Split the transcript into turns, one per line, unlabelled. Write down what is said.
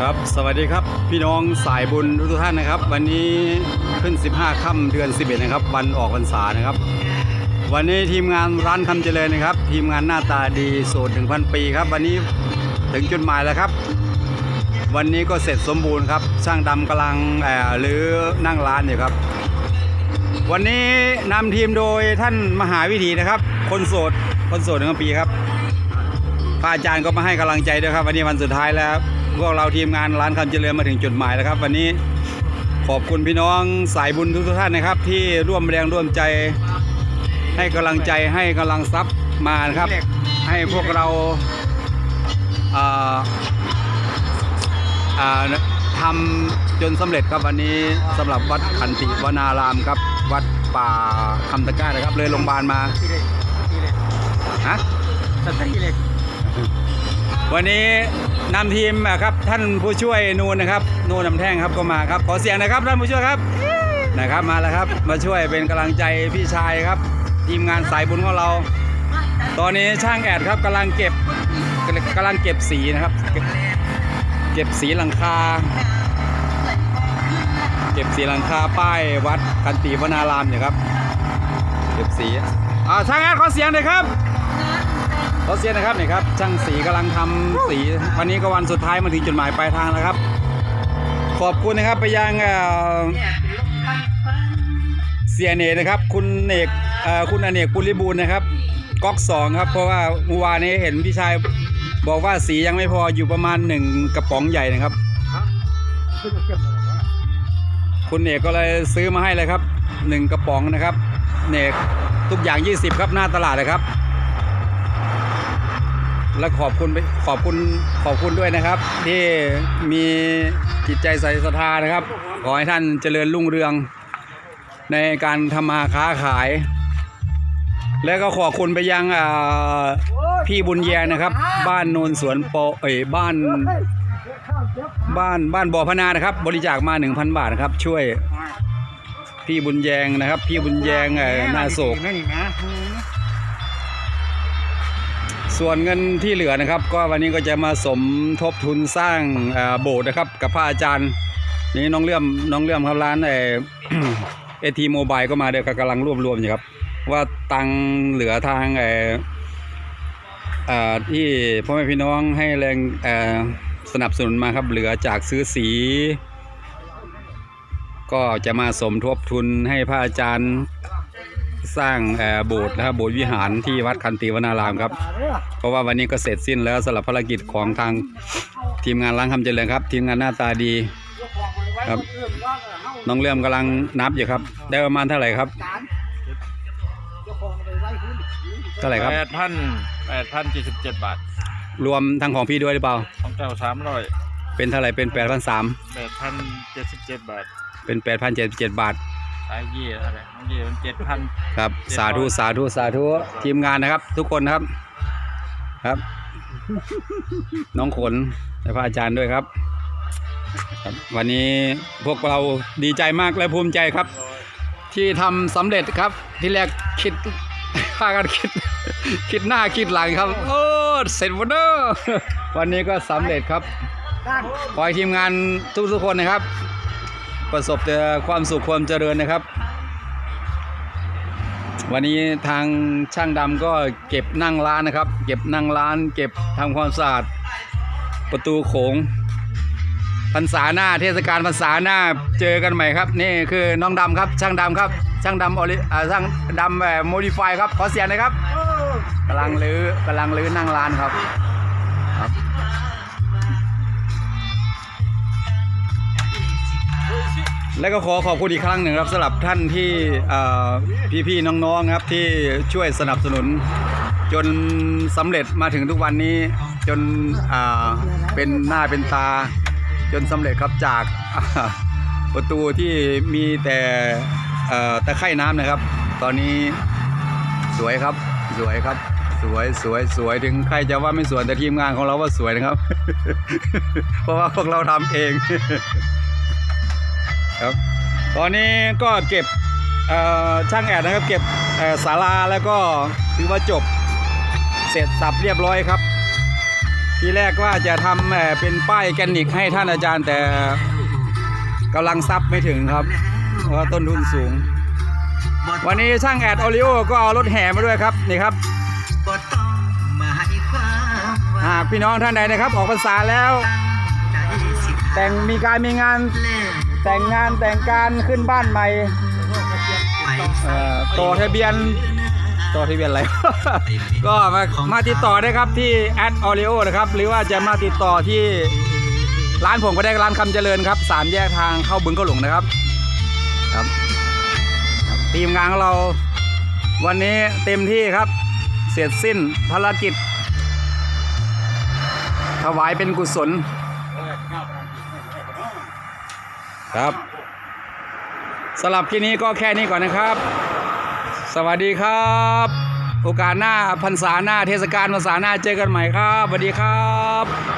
ครับสวัสดีครับพี่น้องสายบุญทุกท่านนะครับ วันนี้ขึ้น 15ค่ำเดือน 11 นะครับ วันออกพรรษานะครับ วันนี้ทีมงานร้านคำเจริญนะครับ ทีมงานหน้าตาดีโสด1,000 ปีครับ วันนี้ถึงจุดหมายแล้วครับ วันนี้ก็เสร็จสมบูรณ์ครับช่างดำกำลังเอ่อหรือนั่งร้านอยู่ครับ วันนี้นำทีมโดยท่านมหาวิถีนะครับ คนโสดคนโสดหนึ่งปีครับพระอาจารย์ก็มาให้กำลังใจด้วยครับ วันนี้วันสุดท้ายแล้ว พวกเราทีมงานร้านคำเจริญมาถึงจุดหมายแล้วครับ วันนี้ขอบคุณพี่น้องสายบุญทุกๆท่านนะครับ ที่ร่วมแรงร่วมใจ ให้กำลังใจให้กำลังทรัพย์มานะครับ ให้พวกเราอ่าอ่าทำจนสำเร็จครับวันนี้สำหรับวัดขันติวนารามครับ วัดป่าคำตะกร้านะครับ เลยโรงพยาบาลมา
ทีเล็กทีเล็ก
ฮะ
สัตว์ทีเล็ก
วันนี้ นำทีมอะครับท่านผู้ช่วยนูนนะครับนูนนำแท่งครับก็มาครับขอเสียงนะครับท่านผู้ช่วยครับนะครับมาแล้วครับ มาช่วยเป็นกำลังใจพี่ชายครับ ทีมงานสายบุญของเรา ตอนนี้ช่างแอดครับกำลังเก็บกำลังเก็บสีนะครับ เก็บสีหลังคา เก็บสีหลังคาป้ายวัดคันติวนารามอยู่ครับ เก็บสีอ่าช่างแอดขอเสียงหน่อยครับ ขอเสียนะครับนี่ครับช่างสีกำลังทำสี วันนี้ก็วันสุดท้ายมาถึงจุดหมายปลายทางแล้วครับ ขอบคุณนะครับไปยังเเสียเนกนะครับ คุณเอกคุณอเนกปุริบูรณ์นะครับก๊อกสองครับ เพราะว่าเมื่อวานนี้เห็นพี่ชายบอกว่าสียังไม่พออยู่ประมาณหนึ่งกระป๋องใหญ่นะครับ คุณเอกก็เลยซื้อมาให้เลยครับหนึ่งกระป๋องนะครับ เนกทุกอย่าง 20 ครับหน้าตลาดเลยครับ และขอบคุณไปขอบคุณขอบคุณด้วยนะครับ ที่มีจิตใจใส่ศรัทธานะครับ ขอให้ท่านเจริญรุ่งเรืองในการทำมาค้าขาย และก็ขอบคุณไปยังพี่บุญแยนะครับ บ้านโนนสวนโปเอ้ยบ้าน
บ้า
นบ้านบ่อพนานะครับ บริจาคมา1,000 บาทนะครับ ช่วยพี่บุญแยงนะครับ พี่บุญแยงหน้าโศก
นั่นนี่นะ
ส่วนเงินที่เหลือนะครับ ก็วันนี้ก็จะมาสมทบทุนสร้างโบสถ์นะครับ กับพระอาจารย์ นี่น้องเลื่อมน้องเลื่อมครับร้านเอเอทีโมบายก็มาเดี๋ยวกำลังรวบรวมอยู่ครับ ว่าตังเหลือทางเออที่พ่อแม่พี่น้องให้แรงสนับสนุนมาครับเหลือจากซื้อสี ก็จะมาสมทบทุนให้พระอาจารย์ สร้างเอ่อโบสถ์นะครับโบสถ์วิหารที่วัดคันติวนารามครับ เพราะว่าวันนี้ก็เสร็จสิ้นแล้วสำหรับภารกิจของทางทีมงานล้างคำเจริญครับ ทีมงานหน้าตาดีครับ น้องเลื่อมกำลังนับอยู่ครับ ได้ประมาณเท่าไหร่ครับเท่าไหร่ครับ
แปดพันแปดพันเจ็ดสิบเจ็ดบาท
รวมทางของพี่ด้วยหรือเปล่า
ของเจ้าสามร้อย
เป็นเท่าไหร่เป็น8 3 0 0
แปดพันเจ็ดสิบเจ็ดบาท
เป็น8 0 7 7บาท
สายยี่อะไรน้องยี่มันเจ็ดพัน
ครับ สาธุ สาธุ สาธุ ทีมงานนะครับ ทุกคนนะครับ ครับ น้องขนและพระอาจารย์ด้วยครับ ครับ วันนี้พวกเราดีใจมากและภูมิใจครับ ที่ทำสำเร็จครับ ที่แรกคิดพากันคิด คิดหน้าคิดหลังครับ โอ้ เสร็จหมดเด้อวันนี้ก็สำเร็จครับ
ด้าน
ขอให้ทีมงานทุกๆคนนะครับ ประสบแต่ความสุขความเจริญนะครับ วันนี้ทางช่างดำก็เก็บนั่งร้านนะครับ เก็บนั่งร้าน เก็บทำความสะอาดประตูโขงพรรษาหน้าเทศกาลพรรษาหน้าเจอกันใหม่ครับ นี่คือน้องดำครับ ช่างดำครับ ช่างดำออริช่างดำแบบโมดิฟายครับขอเสียงนะครับกำลังลื้อกำลังลื้อนั่งร้านครับครับ และก็ขอขอบคุณอีกครั้งหนึ่งครับสำหรับท่านที่พี่ๆน้องๆครับที่ช่วยสนับสนุน จนสำเร็จมาถึงทุกวันนี้ จนเป็นหน้าเป็นตา จนสำเร็จครับจากประตูที่มีแต่ตะไคร่น้ำนะครับ ตอนนี้สวยครับสวยครับ สวยสวยสวยถึงใครจะว่าไม่สวยแต่ทีมงานของเราว่าสวยนะครับ เพราะว่าพวกเราทำเอง ครับ ตอนนี้ก็เก็บช่างแอดนะครับเก็บศาลาแล้วก็ถือว่าจบเสร็จสับเรียบร้อยครับ ทีแรกว่าจะทำเอ่อเป็นป้ายแกนนิกให้ท่านอาจารย์แต่กำลังซับไม่ถึงครับ เพราะต้นทุนสูง วันนี้ช่างแอดโอริโอก็เอารถแห่มาด้วยครับนี่ครับ
หา
กพี่น้องท่านใดนะครับ ออกพรรษาแล้ว แต่งมีการมีงาน
เล่น
แต่งงานแต่งการขึ้นบ้านใหม่
ไป
เอ่อต่อทะเบียนต่อทะเบียนอะไร ก็มามาติดต่อได้ครับที่แอดออริโอนะครับ หรือว่าจะมาติดต่อที่ร้านผมก็ได้ร้านคำเจริญครับสามแยกทางเข้าบึงก็หลงนะครับครับ ครับทีมงานของเราวันนี้เต็มที่ครับ เสร็จสิ้นภารกิจ ถวายเป็นกุศล ครับสำหรับคลิปนี้ก็แค่นี้ก่อนนะครับ สวัสดีครับ โอกาสหน้าพรรษาหน้าเทศกาลพรรษาหน้าเจอกันใหม่ครับสวัสดีครับ